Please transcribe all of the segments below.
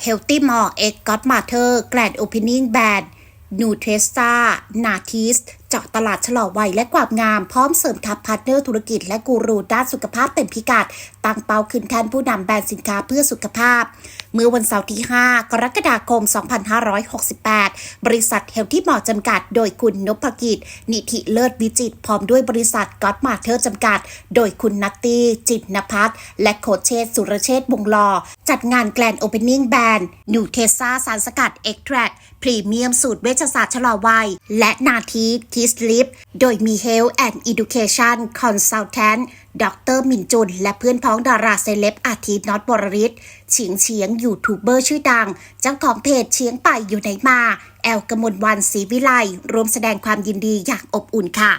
Healthy More X Godmother Grand Opening Band n u t เจาะตลาดฉลอวัยและความงาม พร้อมเสริมทัพพาร์ทเนอร์ธุรกิจและกูรูด้านสุขภาพเต็มพิกัดตั้งเป้าขึ้นแทนผู้นำแบรนด์สินค้าเพื่อสุขภาพ เมื่อวันเสาร์ที่ 5 กรกฎาคม 2568 บริษัทเฮลที่หมอจำกัด โดยคุณนพกิจ นิธิเลิศวิจิต พร้อมด้วยบริษัทก็อดมาเธอร์จำกัด โดยคุณนัตตี้จิตนภัทรและโคชเชษฐ์สุรเชษฐ์วงลอ จัดงานแกลนโอเพนนิ่งแบรนด์นิวเทซ่าสารสกัดเอ็กแทรพรีเมียมสูตรเวชศาสตร์ชะลอวัย และนาทีทสลิปโดยมี Health and Education Consultant ดรมินจุน และเพื่อนพ้องดาราเซเลบอาทิตย์น็อตบรริศเฉียงเฉียงยูทูบเบอร์ชื่อดัง เจ้าของเพจเฉียงไปอยู่ไหนมา แอลกมลวันศรีวิไลรวมแสดงความยินดีอย่างอบอุ่นค่ะ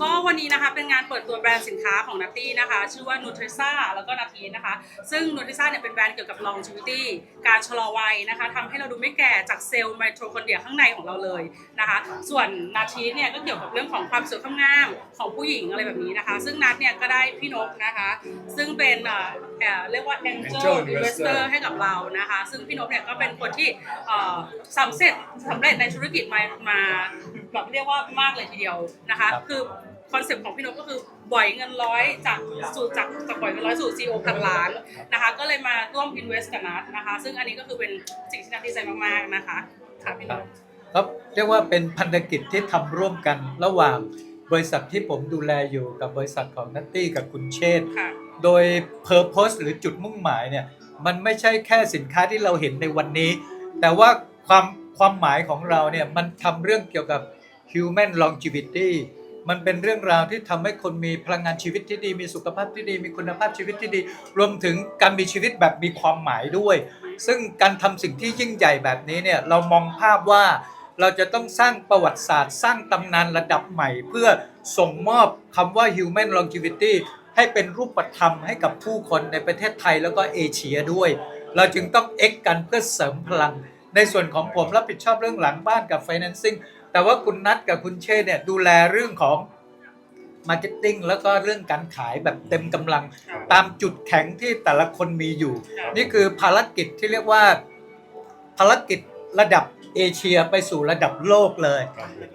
ก็ วันนี้นะคะเป็นงานเปิดตัวแบรนด์สินค้าของนัตตี้นะคะ ชื่อว่า n u t r i s a แล้วก็นาทีนะคะ ซึ่ง n u t r i s a เนี่ยเป็นแบรนด์เกี่ยวกับ longevity การชะลอวัยนะคะทำให้เราดูไม่แก่จากเซลล์ไมโทคอนเดรียข้างในของเราเลยนะคะ ส่วนนาทีเนี่ยก็เกี่ยวกับเรื่องของความสวยความงามของผู้หญิงอะไรแบบนี้นะคะ ซึ่งนัทเนี่ยก็ได้พี่นกนะคะ ซึ่งเป็นเอ่อเอ่อเรียกว่า angel Angel investor Investor ให้กับเรานะคะ ซึ่งพี่นกเนี่ยก็เป็นคนที่เอ่อสำเร็จสำเร็จในธุรกิจมามาแบบเรียกว่ามากเลยทีเดียวนะคะครับคือ คอนเซ็ปต์ของพี่นกก็คือบ่อยเงินร้อยจากสู่จากจากบ่อยเงินร้อยสู่ CEO พันล้านนะคะ ก็เลยมาร่วม invest กับนัทนะคะ ซึ่งอันนี้ก็คือเป็นสิ่งที่นัทดีใจมากๆนะคะค่ะพี่นกครับเรียกว่าเป็นพันธกิจที่ทำร่วมกันระหว่างบริษัทที่ผมดูแลอยู่กับบริษัทของนัตตี้กับคุณเชษฐ์ค่ะโดย Purpose หรือจุดมุ่งหมายเนี่ยมันไม่ใช่แค่สินค้าที่เราเห็นในวันนี้ แต่ว่าความความหมายของเราเนี่ยมันทำเรื่องเกี่ยวกับ human longevity มันเป็นเรื่องราวที่ทำให้คนมีพลังงานชีวิตที่ดี มีสุขภาพที่ดี มีคุณภาพชีวิตที่ดี รวมถึงการมีชีวิตแบบมีความหมายด้วย ซึ่งการทำสิ่งที่ยิ่งใหญ่แบบนี้เนี่ยเรามองภาพว่าเราจะต้องสร้างประวัติศาสตร์ สร้างตำนานระดับใหม่ เพื่อส่งมอบคำว่า human longevity ให้เป็นรูปธรรมให้กับผู้คนในประเทศไทยแล้วก็เอเชียด้วย เราจึงต้องเอ็กกันเพื่อเสริมพลัง ในส่วนของผมรับผิดชอบเรื่องหลังบ้านกับ financing แต่ว่าคุณนัทกับคุณเชษฐ์เนี่ยดูแลเรื่องของ marketing แล้วก็เรื่องการขายแบบเต็มกำลัง ตามจุดแข็งที่แต่ละคนมีอยู่ นี่คือภารกิจที่เรียกว่า ภารกิจระดับเอเชียไปสู่ระดับโลกเลย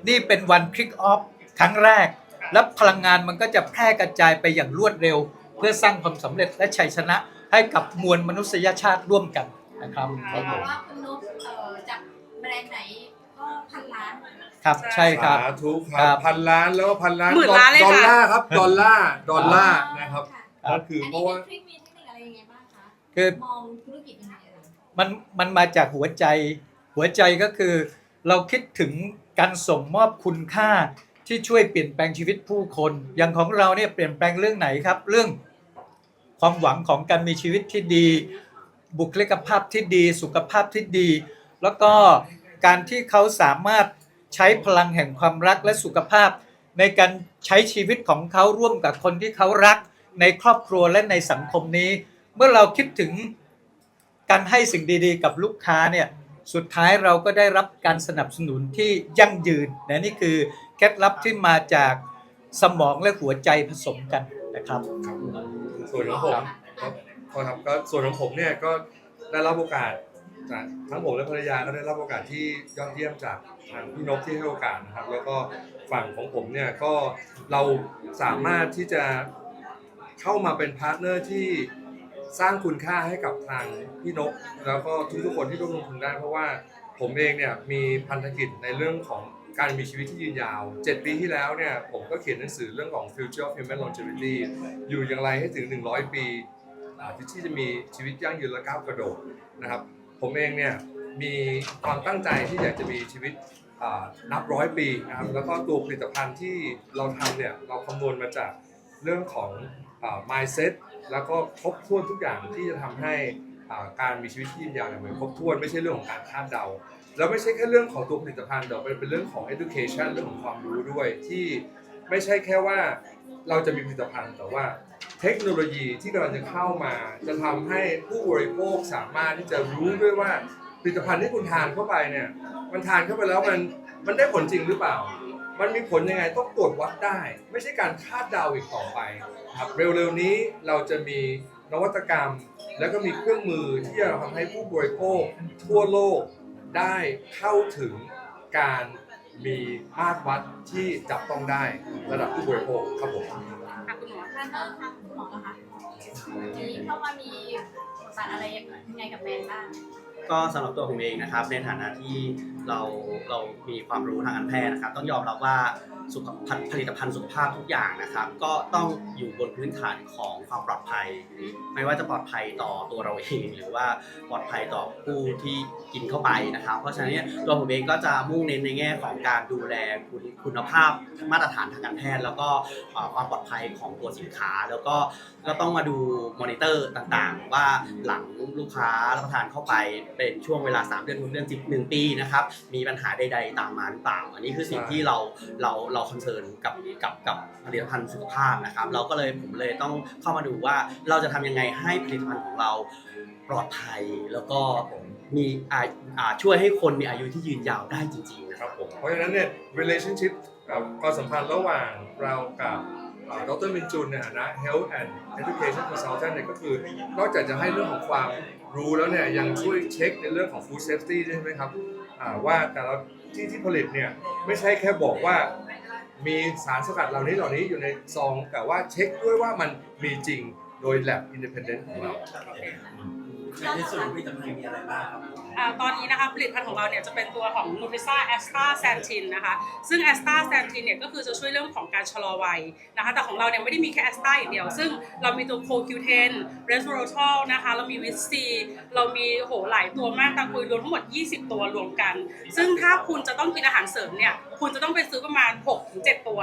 นี่เป็นวันคลิกออฟครั้งแรก และพลังงานมันก็จะแพร่กระจายไปอย่างรวดเร็ว เพื่อสร้างความสำเร็จและชัยชนะให้กับมวลมนุษยชาติร่วมกันนะครับครัเห็นบอกว่าคุณนุ๊กเอ่อจากแบรนด์ไหนก็พันล้าน ครับใช่ครับ สาธุคครัรับบพันล้านแล้วก็พันล้านหมื่นล้านเลยดอลค่ะ ลาร์ครับดอลลาร์ดอลลาร์นะครับค่ะนั่นคืออันเพนี้ราะว่ามีทริคมีเทคนิคอะไรยังไงบ้างคะ คือ มองธุรกิจยังไงเอ่ยมันมันมาจากหัวใจ หัวใจก็คือเราคิดถึงการส่งมอบคุณค่าที่ช่วยเปลี่ยนแปลงชีวิตผู้คน อย่างของเราเนี่ยเปลี่ยนแปลงเรื่องไหนครับ เรื่องความหวังของการมีชีวิตที่ดี บุคลิกภาพที่ดี สุขภาพที่ดี แล้วก็การที่เขาสามารถ ใช้พลังแห่งความรักและสุขภาพ ในการใช้ชีวิตของเขาร่วมกับคนที่เขารัก ในครอบครัวและในสังคมนี้ เมื่อเราคิดถึงการให้สิ่งดีๆ กับลูกค้าเนี่ยสุดท้ายเราก็ได้รับการสนับสนุนที่ยั่งยืนนะนี่คือเคล็ดลับที่มาจากสมองและหัวใจผสมกันนะครับส่วนของผมครับก็ส่วนของผมเนี่ยก็ได้รับโอกาส จากทั้งผมและภรรยาก็ได้รับโอกาสที่ยอดเยี่ยมจากทางพี่นกที่ให้โอกาสนะครับ แล้วก็ฝั่งของผมเนี่ยก็เราสามารถที่จะเข้ามาเป็นพาร์ทเนอร์ที่สร้างคุณค่าให้กับทางพี่นก แล้วก็ทุกๆคนที่ร่วมลงทุนได้ เพราะว่าผมเองเนี่ยมีพันธกิจในเรื่องของการมีชีวิตที่ยืนยาว 7 ปีที่แล้วเนี่ยผมก็เขียนหนังสือเรื่องของ Future of Human Longevity อยู่อย่างไรให้ถึง 100 ปีอาที่ที่จะมีชีวิตยั่งยืนและก้าวกระโดดนะครับ ผมเองเนี่ยมีความตั้งใจที่อยากจะมีชีวิตอ่านับร้อยปีนะครับแล้วก็ตัวผลิตภัณฑ์ที่เราทำเนี่ยเราคำนวณมาจากเรื่องของอ่า mindset แล้วก็ครบถ้วนทุกอย่างที่จะทำให้อ่าการมีชีวิตที่ยืนยาวเนี่ยมันครบถ้วนไม่ใช่เรื่องของการคาดเดา แล้วไม่ใช่แค่เรื่องของตัวผลิตภัณฑ์แต่เป็นเป็นเรื่องของ education เรื่องของความรู้ด้วยที่ไม่ใช่แค่ว่าเราจะมีผลิตภัณฑ์แต่ว่า เทคโนโลยีที่กำลังจะเข้ามา จะทำให้ผู้บริโภคสามารถที่จะรู้ด้วยว่าผลิตภัณฑ์ที่คุณทานเข้าไปเนี่ย มันทานเข้าไปแล้วมันมันได้ผลจริงหรือเปล่า มันมีผลยังไงต้องตรวจวัดได้ ไม่ใช่การคาดเดาอีกต่อไปครับเร็วๆนี้เราจะมีนวัตกรรม แล้วก็มีเครื่องมือที่จะทำให้ผู้บริโภคทั่วโลกได้เข้าถึงการมีมาตรวัดที่จับต้องได้ระดับผู้บริโภคครับผม ค่ะคุณหมอท่านเอ่อทางคุณหมอคะทีนี้เข้ามามีบทบาทอะไรยังไงกับแบรนด์บ้าง ก็สำหรับตัวผมเองนะครับ ในฐานะที่เราเรามีความรู้ทางการแพทย์นะครับ ต้องยอมรับว่าสุขภัณฑ์ผลิตภัณฑ์สุขภาพทุกอย่างนะครับ ก็ต้องอยู่บนพื้นฐานของความปลอดภัย ไม่ว่าจะปลอดภัยต่อตัวเราเอง หรือว่าปลอดภัยต่อผู้ที่กินเข้าไปนะครับ เพราะฉะนั้นเนี่ยตัวผมเองก็จะมุ่งเน้นในแง่ของการดูแลคุณคุณภาพมาตรฐานทางการแพทย์ แล้วก็ความปลอดภัยของตัวสินค้า แล้วก็ก็ต้องมาดูมอนิเตอร์ต่างๆ ว่าหลังลูกค้ารับประทานเข้าไปเป็นช่วงเวลา 3 เดือน6เดือน10 1ปีนะครับมีปัญหาใด ๆ ตามมาหรือเปล่าอันนี้คือสิ่งที่เราเราเราคอนเซิร์นกับกับกับผลิตภัณฑ์สุขภาพนะครับ เราก็เลยผมเลยต้องเข้ามาดูว่าเราจะทำยังไงให้ผลิตภัณฑ์ของเราปลอดภัยแล้วก็มีอาอ่าช่วยให้คนมีอายุที่ยืนยาวได้จริงๆนะคครัรับบผมเพราะฉะนั้นเนี่ย relationship กับความสัมพันธ์ระหว่างเรากับเอ่อ ดรมินจุนในฐานะ health and education consultant เนี่ยก็คือนอกจากจะให้เรื่องของความรู้แล้วเนี่ยยังช่วยเช็คในเรื่องของ food safety ด้วยใช่ไหมครับว่าแต่ละที่ที่ผลิตเนี่ยไม่ใช่แค่บอกว่ามีสารสกัดเหล่านี้เหล่านี้อยู่ในซอง แต่ว่าเช็คด้วยว่ามันมีจริงโดย lab independent ของเราในส่วนของผลิตภัณฑ์มีอะไรบ้างครับ ตอนนี้นะคะผลิตภัณฑ์ของเราเนี่ยจะเป็นตัวของ n u t r i s a a s t a s a n t i n นนะคะซึ่ง a s t a s a n t i n เนี่ยก็คือจะช่วยเรื่องของการชะลอวัยนะคะแต่ของเราเนี่ยไม่ได้มีแค่ a s t a อย่างเดียว ซึ่งเรามีตัว CoQ10 Resveratrol นะคะเรามี Vit C เรามีโหหลายตัวมากตามคุยรวมทั้งหมด 20 ตัวรวมกัน ซึ่งถ้าคุณจะต้องกินอาหารเสริมเนี่ยคุณจะต้องไปซื้อประมาณ 6-7 ตัว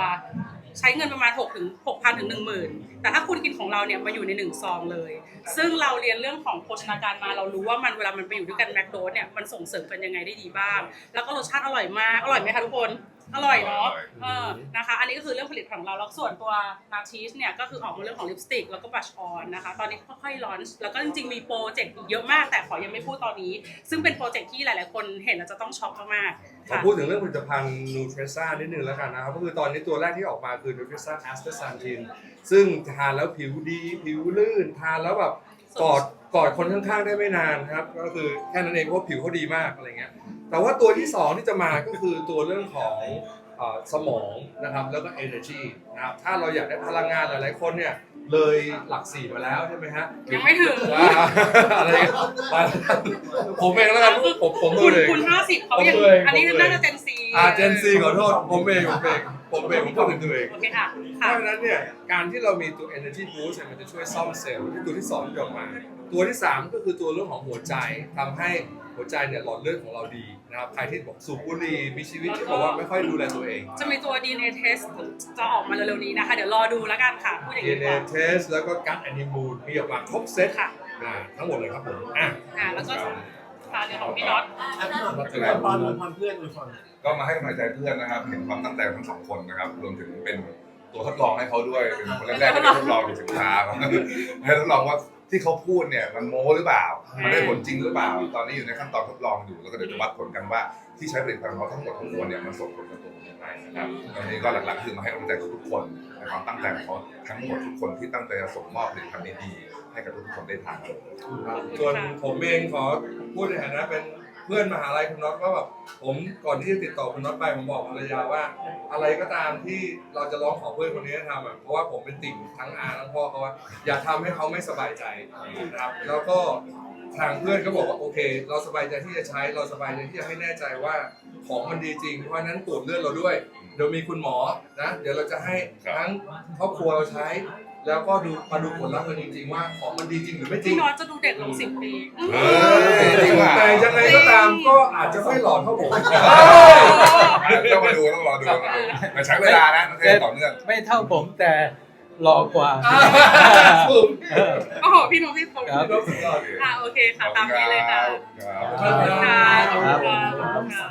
ใช้เงินประมาณ6ถึง6,000ถึง10,000แต่ถ้าคุณกินของเราเนี่ยมาอยู่ใน 1 ซองเลย ซึ่งเราเรียนเรื่องของโภชนาการมาเรารู้ว่ามันเวลามันไปอยู่ด้วยกันแมคโดสเนี่ยมันส่งเสริมกันยังไงได้ดีบ้าง แล้วก็รสชาติอร่อยมากอร่อยไหมคะทุกคนอร่อยเนาะเออนะคะ อันนี้ก็คือเรื่องผลิตของเรา แล้วส่วนตัวนาทีสเนี่ยก็คือออกมาเรื่องของลิปสติก แล้วก็บัชออนนะคะ ตอนนี้ค่อยๆลอนช์แล้วก็จริงๆ มีโปรเจกต์อีกเยอะมาก แต่ขอยังไม่พูดตอนนี้ ซึ่งเป็นโปรเจกต์ที่หลายๆ คนเห็นแล้วจะต้องช็อกมากๆ ขอค่ะพูดถึงเรื่องผลิตภัณฑ์นูเทรซ่านิดนึงแล้วกันนะครับก็คือตอนนี้ตัวแรกที่ออกมาคือนูเทรซ่าแอสเตอร์ซันทินซึ่งทานแล้วผิวดี ผิวลื่น ทานแล้วแบบกอดกอดคนข้างๆได้ไม่นานครับ ก็คือแค่นั้นเองเพราะผิวเขาดีมากอะไรเงี้ยแต่ว่าตัวที่สองที่จะมาก็คือตัวเรื่องของสมองนะครับแล้วก็ energy นะครับถ้าเราอยากได้พลังงานหลายๆคนเนี่ย เลยหลักสี่มาแล้วใช่ไหมฮะยังไม่ถึงอ่าอะไรเงี้ยมาผมเองแล้วกันผมผมคุณเลยคุณห้าสิบเขายังผมเลย อันนี้ผมเลยน่าจะเจนซีอาเจนซีขอโทษผมเองผมเองผมเองผมพูดถึงตัวเอง โอเคค่ะ เพค่ะ ราะฉะนั้นเนี่ยการที่เรามีตัว energy boost เนี่ยมันจะช่วยซ่อมเซลล์ที่ตัวที่2ที่ออกมา ตัวที่3ก็คือตัวเรื่องของหัวใจทำให้หัวใจเนี่ยหลอดเลือดของเราดี นะครับใครที่บอกสูบบุหรี่มีชีวิตที่บอกว่าไม่ค่อยดูแลตัวเองจะมีตัว DNA test จะออกมาเร็วๆนี้นะคะ เดี๋ยวรอดูแล้วกันค่ะ พูดอย่างนี้ดี DNA กว่า test แล้วก็ gut animal มีออกมาครบเซตค่ะ อ่าทั้งหมดเลยครับผมอะ อ่าแล้วก็ทานเรื่องของพี่น็อต อะพี่หน่อยอวยพรอวยพรเพื่อนอวยพร ก็มาให้กำลังใจเพื่อนนะครับ เห็นความตั้งใจของทั้งสองคนนะครับ รวมถึงเป็นตัวทดลองให้เขาด้วยเป็นคนแรกๆที่ได้ทดลองสินค้า ให้ทดลองว่า ที่เขาพูดเนี่ยมันโม้หรือเปล่า มันได้ผลจริงหรือเปล่า ตอนนี้อยู่ในขั้นตอนทดลองอยู่ แล้วก็เดี๋ยวจะวัดผลกันว่าที่ใช้ผลิตภัณฑ์ของเขาทั้งหมดทั้งมวลเนี่ยมันส่งผลกับตัวผมยังไงนะครับตอนนี้ก็หลักๆคือมาให้กำลังใจทุกๆคนในความตั้งใจของเขาทั้งหมดทุกคนที่ตั้งใจจะส่งมอบผลิตภัณฑ์ดีๆให้กับทุกๆคนได้ทานครับ ส่วนผมเองขอพูดในฐานะเป็น เพื่อนมหาลัยคุณน็อตก็แบบผมก่อนที่จะติดต่อคุณน็อตไปผมบอกภรรยาว่า อะไรก็ตามที่เราจะร้องขอเพื่อนคนนี้ให้ทำอะเพราะว่าผมเป็นติ่งทั้งอาทั้งพ่อเขาว่าอย่าทำให้เขาไม่สบายใจนะครับ แล้วก็ทางเพื่อนก็บอกว่าโอเค เราสบายใจที่จะใช้เราสบายใจที่จะให้แน่ใจว่าของมันดีจริง เพราะฉะนั้นตรวจเลือดเราด้วย เดี๋ยวมีคุณหมอนะ เดี๋ยวเราจะให้ทั้งครอบครัวเราใช้ แล้วก็ดูมาดูผลลัพธ์กันจริงๆว่าของมันดีจริงหรือไม่จริพี่ง น็อตจะดูเด็กลงสิบปี เออจริงว่ะแต่ ยังไงก็ตามก็อาจจะไม่หลอนเท่าผมต้องมาดูต้องรอดูต้องรอดูแต่ใช้เวลานะต้องใช้ต่อเนื่องไม่เท่าผมแต่รอกว่าผมโอ้โหพี่น็อตพี่ผมครับอ่าโอเคค่ะตามนี้เลยค่ะครับขอบคุณค่ะขอบคุณค่ะ